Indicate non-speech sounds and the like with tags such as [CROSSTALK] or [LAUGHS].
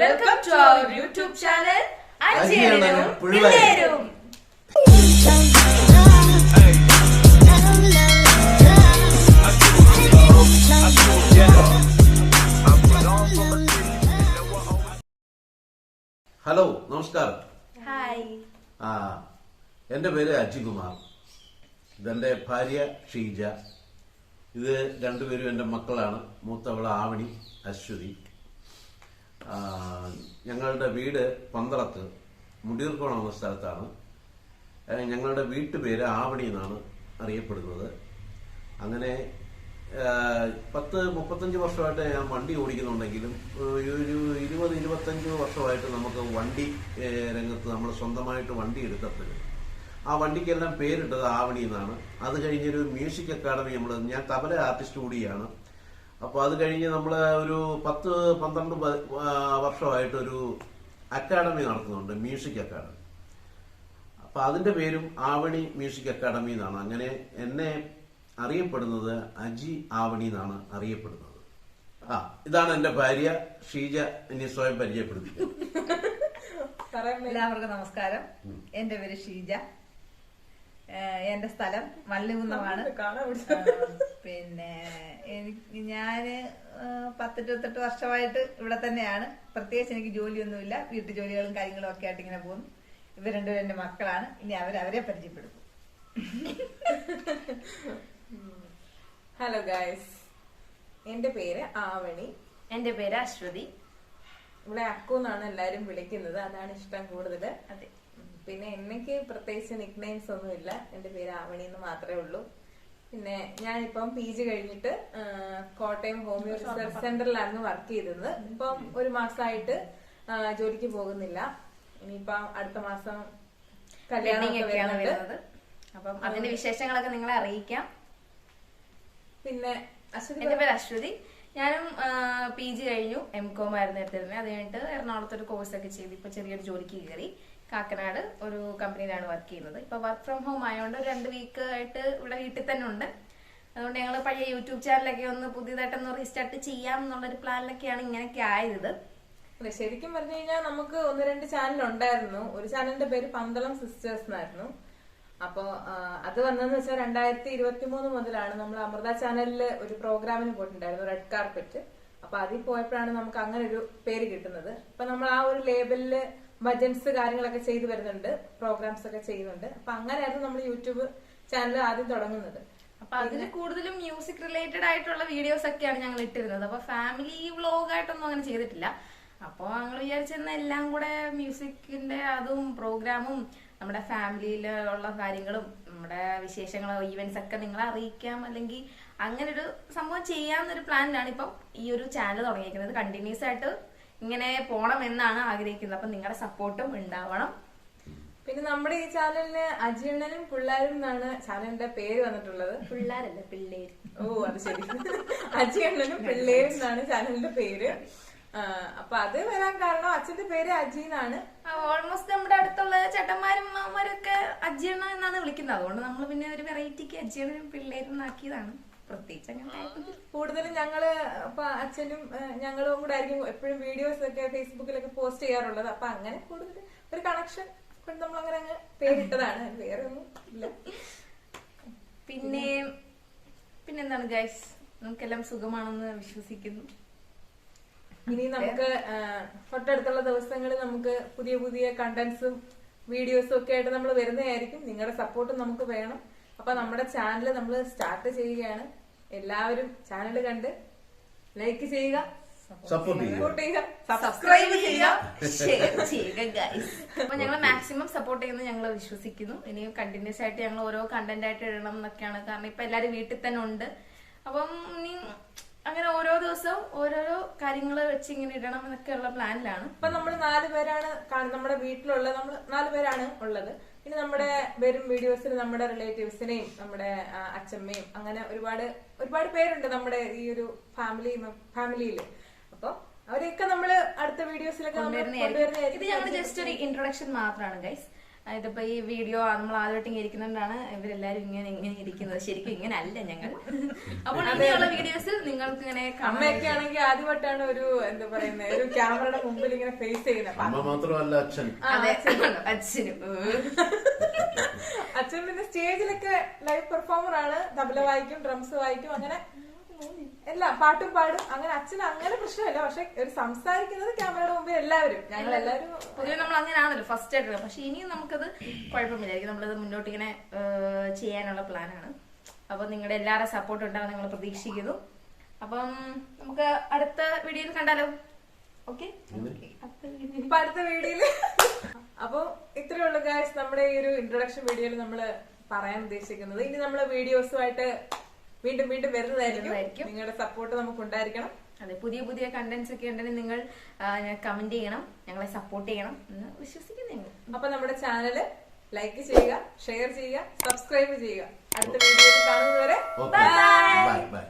Welcome to our YouTube channel അജയനും പിള്ളേരും. Hello നമസ്കാരം. ഹായ്. ആ എന്റെ പേര് അജികുമാർ. ഇതെന്റെ ഭാര്യ ഷീജ. ഇത് രണ്ടുപേരും എന്റെ മക്കളാണ്. മൂത്തവള ആവണി അശ്വതി. ഞങ്ങളുടെ വീട് പന്തളത്ത് മുടിയൂർക്കോണം എന്ന സ്ഥലത്താണ്. ഞങ്ങളുടെ വീട്ടുപേര് ആവണി എന്നാണ് അറിയപ്പെടുന്നത്. അങ്ങനെ പത്ത് മുപ്പത്തഞ്ച് വർഷമായിട്ട് ഞാൻ വണ്ടി ഓടിക്കുന്നുണ്ടെങ്കിലും ഒരു ഇരുപത് ഇരുപത്തഞ്ച് വർഷമായിട്ട് നമുക്ക് വണ്ടി രംഗത്ത് നമ്മൾ സ്വന്തമായിട്ട് വണ്ടി എടുക്കപ്പെടും ആ വണ്ടിക്കെല്ലാം പേരിട്ടത് ആവണി എന്നാണ്. അത് കഴിഞ്ഞൊരു മ്യൂസിക് അക്കാദമി നമ്മൾ ഞാൻ തബല ആർട്ടിസ്റ്റ് കൂടിയാണ്. അപ്പോൾ അത് കഴിഞ്ഞ് നമ്മൾ ഒരു പത്ത് പന്ത്രണ്ട് പ- ആ, വർഷമായിട്ട് ഒരു അക്കാദമി നടത്തുന്നുണ്ട് മ്യൂസിക് അക്കാഡമി. അപ്പൊ അതിന്റെ പേരും ആവണി മ്യൂസിക് അക്കാഡമി എന്നാണ്. അങ്ങനെ എന്നെ അറിയപ്പെടുന്നത് അജി ആവണി എന്നാണ് അറിയപ്പെടുന്നത്. ആ ഇതാണ് എന്റെ ഭാര്യ ഷീജ എന്നെ സ്വയം പരിചയപ്പെടുത്തി എല്ലാവർക്കും നമസ്കാരം. എന്റെ പേര് ഷീജ. എന്റെ എന്റെ സ്ഥലം വള്ളികുന്നമാണ് പിന്നെ എനിക്ക് ഞാൻ ഏഹ് പത്തിരുപത്തെട്ട് വർഷമായിട്ട് ഇവിടെ തന്നെയാണ്. പ്രത്യേകിച്ച് എനിക്ക് ജോലിയൊന്നുമില്ല. വീട്ടു ജോലികളും കാര്യങ്ങളും ഒക്കെ ആയിട്ട് ഇങ്ങനെ പോകുന്നു. ഇവർ രണ്ടുപേരും എന്റെ മക്കളാണ്. ഇനി അവർ അവരെ പരിചയപ്പെടുത്തും. [LAUGHS] ഹലോ ഗായ്സ് എന്റെ പേര് ആവണി. എന്റെ പേര് അശ്വതി. ഇവിടെ അക്കു എന്നാണ് എല്ലാരും വിളിക്കുന്നത്. അതാണ് ഇഷ്ടം കൂടുതൽ അതെ. പിന്നെ എനിക്ക് പ്രത്യേകിച്ച് നിക്നെയിംസ് ഒന്നും ഒന്നുമില്ല. എന്റെ പേര് ആവണി എന്ന് മാത്രമേ ഉള്ളൂ. പിന്നെ ഞാനിപ്പം പി ജി കഴിഞ്ഞിട്ട് കോട്ടയം ഹോമിയോ റിസർച്ച് സെന്ററിലായിരുന്നു വർക്ക് ചെയ്തത് ഇപ്പം ഒരു മാസമായിട്ട് ജോലിക്ക് പോകുന്നില്ല. ഇനിയിപ്പം അടുത്ത മാസം കല്യാണം വരുന്നത്. അപ്പം അതിന്റെ വിശേഷങ്ങളൊക്കെ നിങ്ങളെ അറിയിക്കാം. പിന്നെ അശ്വതി എന്റെ പേര് അശ്വതി. ഞാനും പി ജി കഴിഞ്ഞു. എം കോം ആയിരുന്നു എടുത്തിരുന്നത്. അത് കഴിഞ്ഞിട്ട് എറണാകുളത്ത് ഒരു കോഴ്സ് ഒക്കെ ചെയ്ത് ഇപ്പൊ ചെറിയൊരു ജോലിക്ക് കയറി. കാക്കനാട് ഒരു കമ്പനിയിലാണ് വർക്ക് ചെയ്യുന്നത്. ഇപ്പൊ വർക്ക് ഫ്രം ഹോം ആയതുകൊണ്ട് രണ്ട് വീക്ക് ആയിട്ട് ഇവിടെ വീട്ടിൽ തന്നെ ഉണ്ട്. അതുകൊണ്ട് ഞങ്ങൾ പഴയ യൂട്യൂബ് ചാനലൊക്കെ ഒന്ന് പുതിയതായിട്ടൊന്ന് റീസ്റ്റാർട്ട് ചെയ്യാം എന്നുള്ളൊരു പ്ലാനിലൊക്കെയാണ് ഇങ്ങനെയൊക്കെ ആയത്. അതെ ശരിക്കും പറഞ്ഞു കഴിഞ്ഞാൽ നമുക്ക് ഒന്ന് രണ്ട് ചാനൽ ഉണ്ടായിരുന്നു. ഒരു ചാനലിന്റെ പേര് പന്തളം സിസ്റ്റേഴ്സ് എന്നായിരുന്നു. അപ്പോ അത് വന്നതെന്ന് വെച്ചാൽ രണ്ടായിരത്തി ഇരുപത്തി മൂന്ന് മുതലാണ് നമ്മൾ അമൃത ചാനലിൽ ഒരു പ്രോഗ്രാമിന് പോയിട്ടുണ്ടായിരുന്നു റെഡ് കാർപ്പറ്റ് അപ്പൊ അതിൽ പോയപ്പോഴാണ് നമുക്ക് അങ്ങനെ ഒരു പേര് കിട്ടുന്നത്. അപ്പൊ നമ്മൾ ആ ഒരു ലേബലിൽ ഭജൻസ് കാര്യങ്ങളൊക്കെ ചെയ്തു വരുന്നുണ്ട് പ്രോഗ്രാംസ് ഒക്കെ ചെയ്യുന്നുണ്ട്. അപ്പൊ അങ്ങനെയായിരുന്നു നമ്മൾ യൂട്യൂബ് ചാനൽ ആദ്യം തുടങ്ങുന്നത്. അപ്പൊ അതിൽ കൂടുതലും മ്യൂസിക് റിലേറ്റഡ് ആയിട്ടുള്ള വീഡിയോസ് ഒക്കെയാണ് ഞങ്ങൾ ഇട്ടിരുന്നത്. അപ്പൊ ഫാമിലി വ്ലോഗ് ആയിട്ടൊന്നും അങ്ങനെ ചെയ്തിട്ടില്ല. അപ്പോൾ ഞങ്ങൾ വിചാരിച്ചിരുന്ന എല്ലാം കൂടെ മ്യൂസിക്കിന്റെ അതും പ്രോഗ്രാമും നമ്മുടെ ഫാമിലിയിൽ ഉള്ള കാര്യങ്ങളും നമ്മുടെ വിശേഷങ്ങളോ ഈവെന്റ്സ് ഒക്കെ നിങ്ങളെ അറിയിക്കാം. അല്ലെങ്കിൽ അങ്ങനെ ഒരു സംഭവം ചെയ്യാമെന്നൊരു പ്ലാനിലാണ് ഇപ്പം ഈ ഒരു ചാനൽ തുടങ്ങിയിരിക്കുന്നത്. കണ്ടിന്യൂസ് ആയിട്ട് ഇങ്ങനെ പോണം എന്നാണ് ആഗ്രഹിക്കുന്നത്. അപ്പൊ നിങ്ങളുടെ സപ്പോർട്ടും ഉണ്ടാവണം. പിന്നെ നമ്മുടെ ഈ ചാനലിന് അജീർണനും പിള്ളേരും എന്നാണ് ചാനലിന്റെ പേര് വന്നിട്ടുള്ളത്. പിള്ളേരല്ല പിള്ളേര്. ഓ അത് ശരി. അജീർണനും പിള്ളേരും എന്നാണ് ചാനലിന്റെ പേര്. അപ്പൊ അത് വരാൻ കാരണം അച്ഛന്റെ പേര് അജി എന്നാണ്. ഓൾമോസ്റ്റ് നമ്മുടെ അടുത്തുള്ള ചേട്ടന്മാരും അമ്മമാരും ഒക്കെ അജ്ജണ എന്നാണ് വിളിക്കുന്നത്. അതുകൊണ്ട് നമ്മൾ പിന്നെ ഒരു വെറൈറ്റിക്ക് അജീർണനും പിള്ളേരും ആക്കിയതാണ്. പ്രത്യേകിച്ച് അങ്ങനെ കൂടുതലും ഞങ്ങൾ അപ്പൊ അച്ഛനും ഞങ്ങളും കൂടെ ആയിരിക്കും എപ്പോഴും വീഡിയോസ് ഒക്കെ ഫേസ്ബുക്കിലൊക്കെ പോസ്റ്റ് ചെയ്യാറുള്ളത്. അപ്പൊ അങ്ങനെ കൂടുതൽ ഒരു കണക്ഷൻ കൊണ്ട് നമ്മൾ അങ്ങനെ അങ്ങ് പേരിട്ടതാണ്. വേറെ ഒന്നും ഇല്ല. പിന്നെ പിന്നെന്താണ് ഗൈസ് നമുക്കെല്ലാം സുഖമാണെന്ന് വിശ്വസിക്കുന്നു. ഇനി നമുക്ക് തൊട്ടടുത്തുള്ള ദിവസങ്ങളിൽ നമുക്ക് പുതിയ പുതിയ കണ്ടന്റ്സും വീഡിയോസും ഒക്കെ ആയിട്ട് നമ്മൾ വരുന്നതായിരിക്കും. നിങ്ങളുടെ സപ്പോർട്ടും നമുക്ക് വേണം. അപ്പൊ നമ്മുടെ ചാനൽ നമ്മൾ സ്റ്റാർട്ട് ചെയ്യുകയാണ്. എല്ലാവരും ചാനൽ കണ്ട് ലൈക്ക് ചെയ്യുക. സപ്പോർട്ട് ചെയ്യുക. സബ്സ്ക്രൈബ് ചെയ്യുക. ഷെയർ ചെയ്യുക. ഗൈസ് അപ്പൊ ഞങ്ങൾ മാക്സിമം സപ്പോർട്ട് ചെയ്യുന്ന ഞങ്ങൾ വിശ്വസിക്കുന്നു. ഇനിയും കണ്ടിന്യൂസ് ആയിട്ട് ഞങ്ങൾ ഓരോ കണ്ടന്റ് ആയിട്ട് ഇടണം എന്നൊക്കെയാണ് കാരണം ഇപ്പൊ എല്ലാരും വീട്ടിൽ തന്നെ ഉണ്ട്. അപ്പം ഇനി അങ്ങനെ ഓരോ ദിവസവും ഓരോരോ കാര്യങ്ങൾ വെച്ച് ഇങ്ങനെ ഇടണം എന്നൊക്കെയുള്ള പ്ലാനിലാണ് ഇപ്പൊ നമ്മൾ നാല് പേരാണ് നമ്മുടെ വീട്ടിലുള്ള നമ്മൾ നാല് പേരാണ് ഉള്ളത്. പിന്നെ നമ്മുടെ വരും വീഡിയോസിൽ നമ്മുടെ റിലേറ്റീവ്സിനെയും നമ്മുടെ അച്ഛമ്മയും അങ്ങനെ ഒരുപാട് ഒരുപാട് പേരുണ്ട് നമ്മുടെ ഈ ഒരു ഫാമിലി ഫാമിലിയിൽ അപ്പൊ അവരെയൊക്കെ നമ്മൾ അടുത്ത വീഡിയോസിലൊക്കെ ഇത് ഞങ്ങൾ ജസ്റ്റ് ഒരു ഇൻട്രൊഡക്ഷൻ മാത്രമാണ് ഗൈസ് ഇതിപ്പോ ഈ വീഡിയോ നമ്മൾ ആദ്യമായിട്ട് ഇങ്ങനെ ഇരിക്കുന്നതുകൊണ്ടാണ് ഇവരെല്ലാരും ഇങ്ങനെ ഇങ്ങനെ ഇരിക്കുന്നത്. ശരിക്കും ഇങ്ങനെ അല്ല ഞങ്ങൾ. അപ്പോൾ അങ്ങനെയുള്ള വീഡിയോസ് നിങ്ങൾക്ക് ഇങ്ങനെ അമ്മയൊക്കെ ആണെങ്കിൽ ആദ്യമായിട്ടാണ് ഒരു എന്താ പറയുന്നത് ഒരു ക്യാമറയുടെ മുമ്പിൽ ഇങ്ങനെ ഫേസ് ചെയ്യുന്നത് അമ്മ മാത്രമല്ല അച്ഛൻ. അച്ഛനും. അച്ഛൻ പിന്നെ സ്റ്റേജിലൊക്കെ ലൈവ് പെർഫോമർ ആണ്. തബല വായിക്കും ഡ്രംസ് വായിക്കും അങ്ങനെ എല്ലാം പാട്ടും പാടും. അങ്ങനെ അച്ഛൻ അങ്ങനെ പ്രശ്നമില്ല. പക്ഷെ ഒരു സംസാരിക്കുന്നത് ക്യാമറയുടെ മുമ്പിൽ എല്ലാവരും. ഞങ്ങൾ എല്ലാവരും പൊതുവെ നമ്മൾ അങ്ങനെയാണല്ലോ ഫസ്റ്റ് ആയിട്ട് പക്ഷെ ഇനിയും നമുക്കത് കുഴപ്പമില്ലായിരിക്കും. നമ്മളത് മുന്നോട്ട് ഇങ്ങനെ ചെയ്യാനുള്ള പ്ലാനാണ്. അപ്പൊ നിങ്ങളുടെ എല്ലാവരുടെ സപ്പോർട്ട് ഉണ്ടാവും നിങ്ങൾ പ്രതീക്ഷിക്കുന്നു. അപ്പം നമുക്ക് അടുത്ത വീഡിയോയിൽ കണ്ടാലോ? ഓക്കെ ഇപ്പൊ അടുത്ത വീഡിയോയിൽ അപ്പൊ ഇത്രയേ ഉള്ളൂ ഗായ്സ് നമ്മുടെ ഈ ഒരു ഇൻട്രൊഡക്ഷൻ വീഡിയോയിൽ നമ്മൾ പറയാൻ ഉദ്ദേശിക്കുന്നത്. ഇനി നമ്മൾ വീഡിയോസുമായിട്ട് വീണ്ടും വീണ്ടും വരുന്നതായിരിക്കും. നിങ്ങളുടെ സപ്പോർട്ട് നമുക്ക് ഉണ്ടായിരിക്കണം അതെ പുതിയ പുതിയ കണ്ടന്റ്സ് ഒക്കെ ഉണ്ടെങ്കിൽ നിങ്ങൾ കമന്റ് ചെയ്യണം ഞങ്ങളെ സപ്പോർട്ട് ചെയ്യണം എന്ന് വിശ്വസിക്കുന്നു ഞങ്ങൾ. അപ്പൊ നമ്മുടെ ചാനൽ ലൈക്ക് ചെയ്യുക ഷെയർ ചെയ്യുക സബ്സ്ക്രൈബ് ചെയ്യുക. അടുത്ത വീഡിയോയിൽ കാണുന്നവരെ ബൈ ബൈ